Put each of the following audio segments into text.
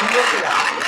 今天是俩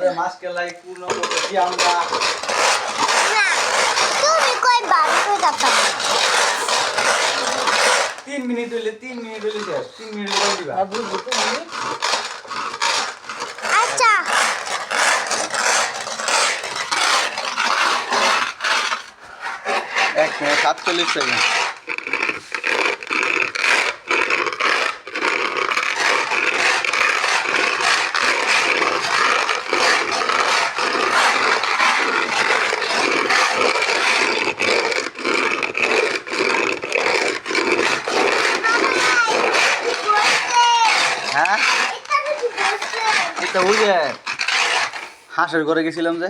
যে মাছকে লাই পূর্ণ করতেছি আমরা তুমি কই বাবু কই তিন মিনিট হইলে তিন মিনিট হইলে শেষ তিন মিনিট করে দিবা আর বুঝব তো মানে আচ্ছা এক মিনিট সাতচল্লিশ সেকেন্ড এটা ওই যে হাঁসের ঘরে গেছিলাম যে।